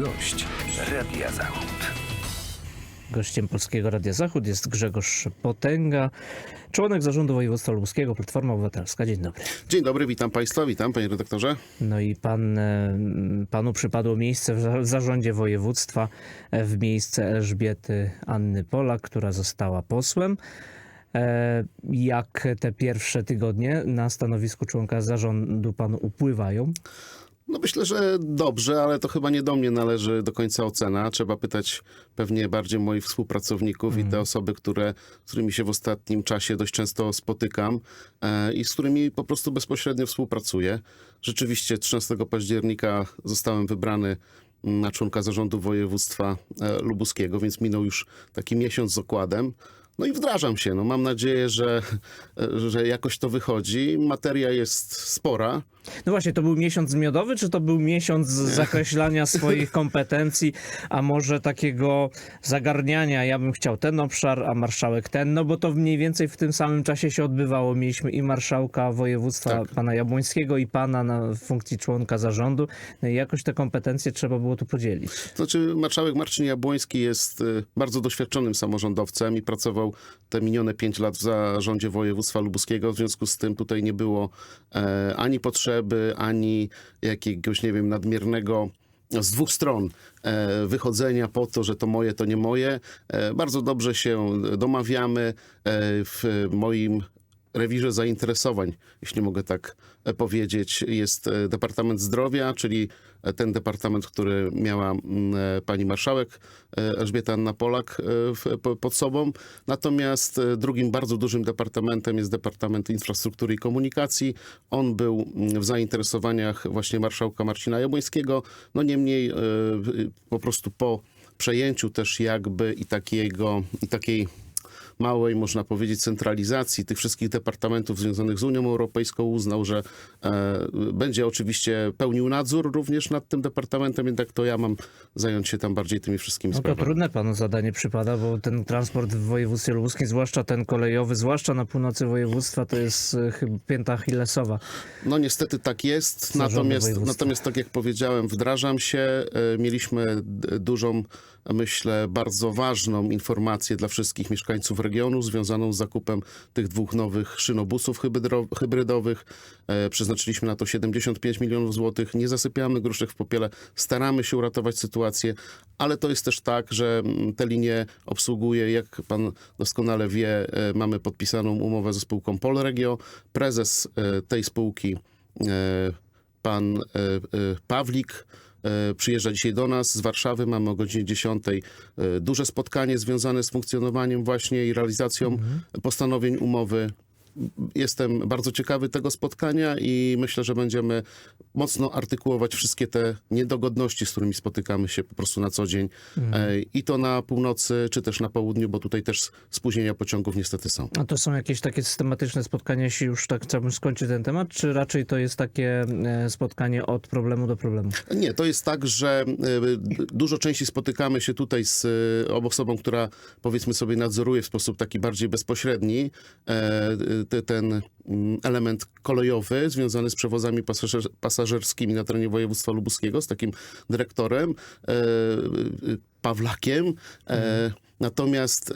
Gość Radia Zachód. Gościem Polskiego Radia Zachód jest Grzegorz Potęga, członek zarządu województwa lubuskiego, Platforma Obywatelska. Dzień dobry. Dzień dobry, witam Państwa, witam Panie redaktorze. No i pan, e, panu przypadło miejsce w zarządzie województwa e, w miejsce Elżbiety Anny Polak, która została posłem. E, Jak te pierwsze tygodnie na stanowisku członka zarządu panu upływają? No myślę, że dobrze, ale to chyba nie do mnie należy do końca ocena. Trzeba pytać pewnie bardziej moich współpracowników i te osoby, które, z którymi się w ostatnim czasie dość często spotykam e, i z którymi po prostu bezpośrednio współpracuję. Rzeczywiście 13 października zostałem wybrany mm, na członka zarządu województwa e, lubuskiego, więc minął już taki miesiąc z okładem. No i wdrażam się. No mam nadzieję, że, że jakoś to wychodzi. Materia jest spora. No właśnie, to był miesiąc miodowy, czy to był miesiąc zakreślania swoich kompetencji, a może takiego zagarniania, ja bym chciał ten obszar, a marszałek ten, no bo to mniej więcej w tym samym czasie się odbywało. Mieliśmy i marszałka województwa Tak. pana Jabłońskiego i pana na funkcji członka zarządu. No i jakoś te kompetencje trzeba było tu podzielić. Znaczy, marszałek Marcin Jabłoński jest y, bardzo doświadczonym samorządowcem i pracował te minione pięć lat w zarządzie województwa lubuskiego. W związku z tym tutaj nie było e, ani potrzeby, ani jakiegoś, nie wiem, nadmiernego z dwóch stron e, wychodzenia po to, że to moje, to nie moje. E, bardzo dobrze się domawiamy e, w moim rewirze zainteresowań, jeśli mogę tak e, powiedzieć, jest e, Departament Zdrowia, czyli e, ten departament, który miała pani marszałek Elżbieta Anna Polak pod sobą. Natomiast drugim bardzo dużym departamentem jest Departament Infrastruktury i Komunikacji. On był w zainteresowaniach właśnie marszałka Marcina Jabłońskiego. No niemniej po prostu po przejęciu też jakby i takiego, i takiej małej, można powiedzieć, centralizacji tych wszystkich departamentów związanych z Unią Europejską uznał, że e, będzie oczywiście pełnił nadzór również nad tym departamentem, jednak to ja mam zająć się tam bardziej tymi wszystkimi No to sprawami. trudne panu zadanie przypada, bo ten transport w województwie lubuskim, zwłaszcza ten kolejowy, zwłaszcza na północy województwa, to jest e, chyba pięta Achillesowa. No niestety tak jest, natomiast, natomiast tak jak powiedziałem, wdrażam się. E, Mieliśmy dużą, myślę, bardzo ważną informację dla wszystkich mieszkańców regionu związaną z zakupem tych dwóch nowych szynobusów hybrydo- hybrydowych. E, Przeznaczyliśmy na to 75 milionów złotych. Nie zasypiamy gruszek w popiele, staramy się uratować sytuację, ale to jest też tak, że mm, te linie obsługuje, jak pan doskonale wie, e, mamy podpisaną umowę ze spółką Polregio. Prezes e, tej spółki pan Pawlik przyjeżdża dzisiaj do nas z Warszawy. Mamy o godzinie 10 e, duże spotkanie związane z funkcjonowaniem właśnie i realizacją postanowień umowy. Jestem bardzo ciekawy tego spotkania i myślę, że będziemy mocno artykułować wszystkie te niedogodności, z którymi spotykamy się po prostu na co dzień. E, I to na północy, czy też na południu, bo tutaj też spóźnienia pociągów niestety są. A to są jakieś takie systematyczne spotkania, jeśli już tak chciałbym skończyć ten temat, czy raczej to jest takie e, spotkanie od problemu do problemu? Nie, to jest tak, że y, dużo częściej spotykamy się tutaj z osobą, która powiedzmy sobie nadzoruje w sposób taki bardziej bezpośredni e, ten mm, element kolejowy związany z przewozami pasażer, pasażerskimi na terenie województwa lubuskiego, z takim dyrektorem e, y, Pawlakiem. E, Natomiast, e,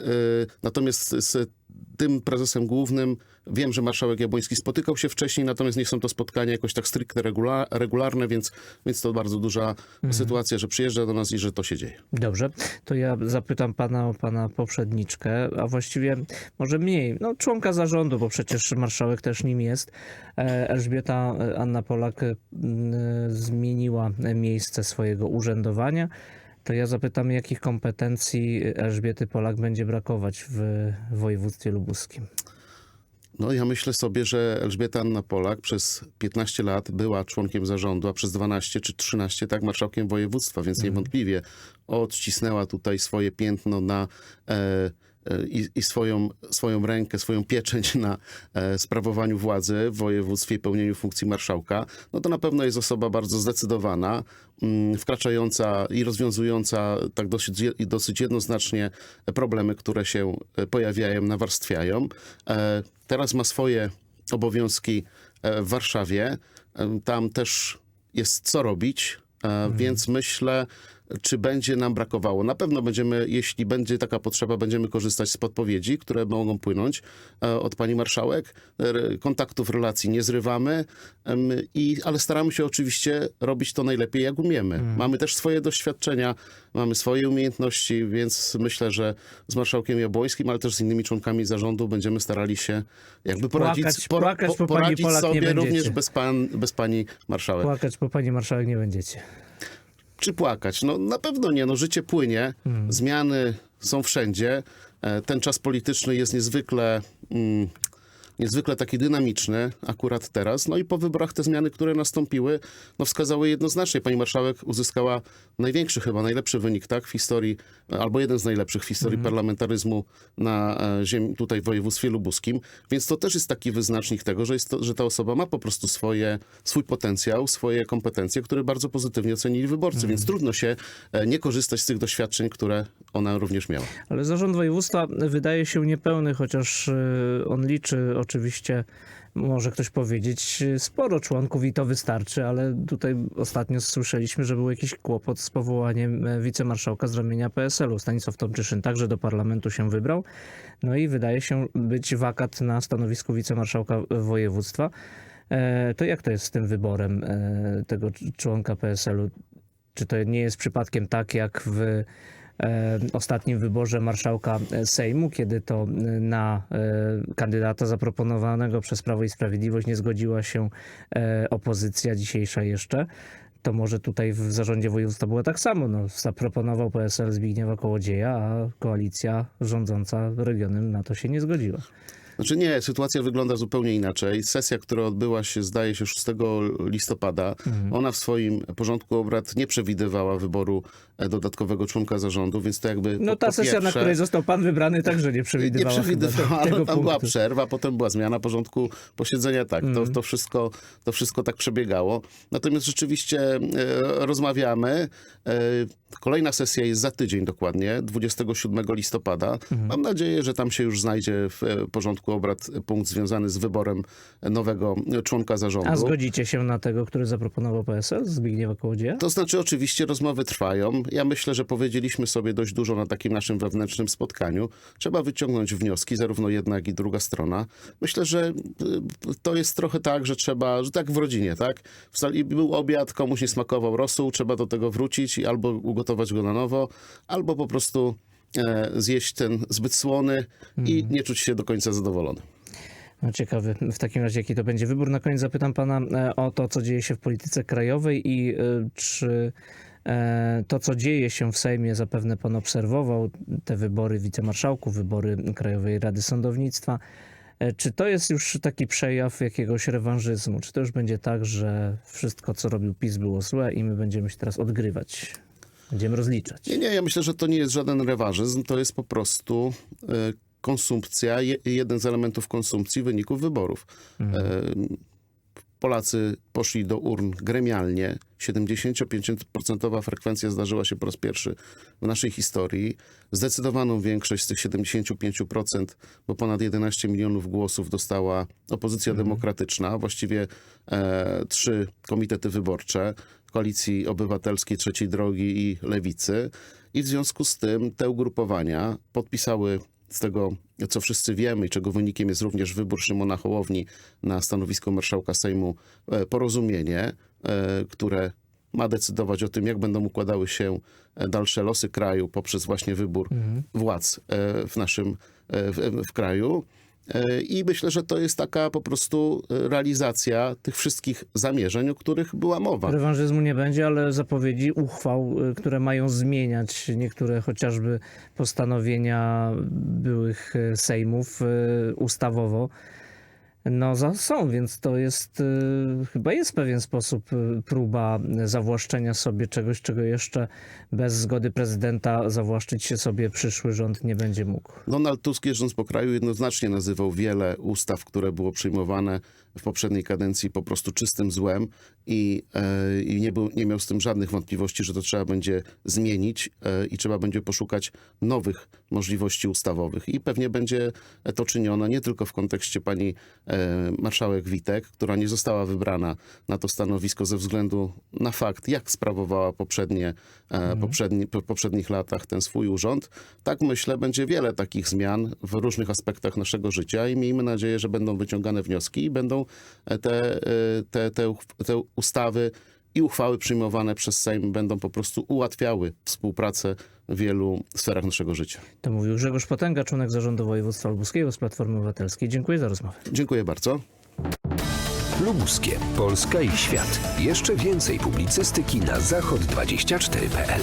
natomiast z tym prezesem głównym wiem, że marszałek Jabłoński spotykał się wcześniej, natomiast nie są to spotkania jakoś tak stricte regula- regularne, więc, więc to bardzo duża sytuacja, że przyjeżdża do nas i że to się dzieje. Dobrze, to ja zapytam pana o pana poprzedniczkę, a właściwie może mniej, no członka zarządu, bo przecież marszałek też nim jest. E, Elżbieta e, Anna Polak zmieniła miejsce swojego urzędowania. To ja zapytam, jakich kompetencji Elżbiety Polak będzie brakować w województwie lubuskim? No ja myślę sobie, że Elżbieta Anna Polak przez 15 lat była członkiem zarządu, a przez 12 czy 13 tak marszałkiem województwa, więc niewątpliwie odcisnęła tutaj swoje piętno na e, i, i swoją, swoją rękę, swoją pieczęć na e, sprawowaniu władzy w województwie i pełnieniu funkcji marszałka, no to na pewno jest osoba bardzo zdecydowana, mm, wkraczająca i rozwiązująca tak dosyć, dosyć jednoznacznie problemy, które się e, pojawiają, nawarstwiają. E, Teraz ma swoje obowiązki w Warszawie. Tam też jest co robić, e, więc myślę, czy będzie nam brakowało. Na pewno będziemy, jeśli będzie taka potrzeba, będziemy korzystać z podpowiedzi, które mogą płynąć e, od pani marszałek. R- Kontaktów, relacji nie zrywamy, i, ale staramy się oczywiście robić to najlepiej, jak umiemy. Mamy też swoje doświadczenia, mamy swoje umiejętności, więc myślę, że z marszałkiem Jabłońskim, ale też z innymi członkami zarządu będziemy starali się jakby poradzić, Płakać- płakać po poradzić nie sobie również bez, pan, bez pani marszałek. Płakać po pani marszałek nie będziecie. Czy płakać? No na pewno nie. No, życie płynie, zmiany są wszędzie. E, Ten czas polityczny jest niezwykle, mm, niezwykle taki dynamiczny akurat teraz. No i po wyborach te zmiany, które nastąpiły, no wskazały jednoznacznie. Pani marszałek uzyskała największy chyba, najlepszy wynik, tak, w historii, albo jeden z najlepszych w historii parlamentaryzmu na e, ziemi, tutaj w województwie lubuskim. Więc to też jest taki wyznacznik tego, że, jest to, że ta osoba ma po prostu swoje, swój potencjał, swoje kompetencje, które bardzo pozytywnie ocenili wyborcy. Więc trudno się e, nie korzystać z tych doświadczeń, które ona również miała. Ale zarząd województwa wydaje się niepełny, chociaż y, on liczy oczywiście, może ktoś powiedzieć, sporo członków i to wystarczy, ale tutaj ostatnio słyszeliśmy, że był jakiś kłopot z powołaniem e, wicemarszałka z ramienia PSL-u. Stanisław Tomczyszyn także do parlamentu się wybrał. No i wydaje się być wakat na stanowisku wicemarszałka województwa. E, To jak to jest z tym wyborem e, tego członka PSL-u? Czy to nie jest przypadkiem tak, jak w ostatnim wyborze marszałka e, Sejmu, kiedy to e, na e, kandydata zaproponowanego przez Prawo i Sprawiedliwość nie zgodziła się e, opozycja dzisiejsza jeszcze? To może tutaj w zarządzie województwa było tak samo. No, zaproponował PSL Zbigniewa Kołodzieja, a koalicja rządząca regionem na to się nie zgodziła. Znaczy nie, sytuacja wygląda zupełnie inaczej. Sesja, która odbyła się, zdaje się, 6 listopada, ona w swoim porządku obrad nie przewidywała wyboru e, dodatkowego członka zarządu, więc to jakby No po, ta po sesja, na pierwsze, której został pan wybrany, także nie nie przewidywała, chyba przewidywała, tego ale tam była przerwa, potem była zmiana porządku posiedzenia, tak, to, to, wszystko, to wszystko tak przebiegało. Natomiast rzeczywiście e, rozmawiamy. E, kolejna sesja jest za tydzień dokładnie, 27 listopada. Mam nadzieję, że tam się już znajdzie w e, porządku obrad punkt związany z wyborem nowego członka zarządu. A zgodzicie się na tego, który zaproponował PSL, Zbigniewa Kołodzieja? To znaczy, oczywiście rozmowy trwają. Ja myślę, że powiedzieliśmy sobie dość dużo na takim naszym wewnętrznym spotkaniu. Trzeba wyciągnąć wnioski, zarówno jedna, jak i druga strona. Myślę, że y, to jest trochę tak, że trzeba, że tak w rodzinie, tak? Wstali, był obiad, komuś nie smakował rosół, trzeba do tego wrócić i albo ugotować go na nowo, albo po prostu zjeść ten zbyt słony i nie czuć się do końca zadowolony. No ciekawy w takim razie, jaki to będzie wybór. Na koniec zapytam pana e, o to, co dzieje się w polityce krajowej i e, czy e, to, co dzieje się w Sejmie, zapewne pan obserwował, te wybory wicemarszałków, wybory Krajowej Rady Sądownictwa. E, Czy to jest już taki przejaw jakiegoś rewanżyzmu? Czy to już będzie tak, że wszystko, co robił PiS było złe i my będziemy się teraz odgrywać? Będziemy rozliczać? Nie, nie, ja myślę, że to nie jest żaden rewanżyzm, to jest po prostu e, konsumpcja, je, jeden z elementów konsumpcji wyników wyborów. E, Polacy poszli do urn gremialnie. 75% frekwencja zdarzyła się po raz pierwszy w naszej historii. Zdecydowaną większość z tych 75%, bo ponad 11 milionów głosów dostała opozycja demokratyczna, właściwie e, trzy komitety wyborcze, Koalicji Obywatelskiej, Trzeciej Drogi i Lewicy. I w związku z tym te ugrupowania podpisały z tego, co wszyscy wiemy i czego wynikiem jest również wybór Szymona Hołowni na stanowisko marszałka Sejmu, e, porozumienie, e, które ma decydować o tym, jak będą układały się e, dalsze losy kraju poprzez właśnie wybór władz e, w naszym w, w kraju. E, I myślę, że to jest taka po prostu e, realizacja tych wszystkich zamierzeń, o których była mowa. Rewanżyzmu nie będzie, ale zapowiedzi uchwał, y, które mają zmieniać niektóre chociażby postanowienia byłych sejmów ustawowo. No są, więc to jest y, chyba jest w pewien sposób y, próba zawłaszczenia sobie czegoś, czego jeszcze bez zgody prezydenta zawłaszczyć się sobie przyszły rząd nie będzie mógł. Donald Tusk jeżdżąc po kraju jednoznacznie nazywał wiele ustaw, które było przyjmowane w poprzedniej kadencji po prostu czystym złem i, e, i nie, był, nie miał z tym żadnych wątpliwości, że to trzeba będzie zmienić e, i trzeba będzie poszukać nowych możliwości ustawowych. I pewnie będzie to czynione nie tylko w kontekście pani e, marszałek Witek, która nie została wybrana na to stanowisko ze względu na fakt, jak sprawowała poprzednie, e, poprzedni, po poprzednich latach ten swój urząd. Tak myślę, będzie wiele takich zmian w różnych aspektach naszego życia i miejmy nadzieję, że będą wyciągane wnioski i będą e, te, te, te, te ustawy i uchwały przyjmowane przez Sejm będą po prostu ułatwiały współpracę w wielu sferach naszego życia. To mówił Grzegorz Potęga, członek zarządu województwa lubuskiego z Platformy Obywatelskiej. Dziękuję za rozmowę. Dziękuję bardzo. Lubuskie, Polska i świat. Jeszcze więcej publicystyki na zachod24.pl.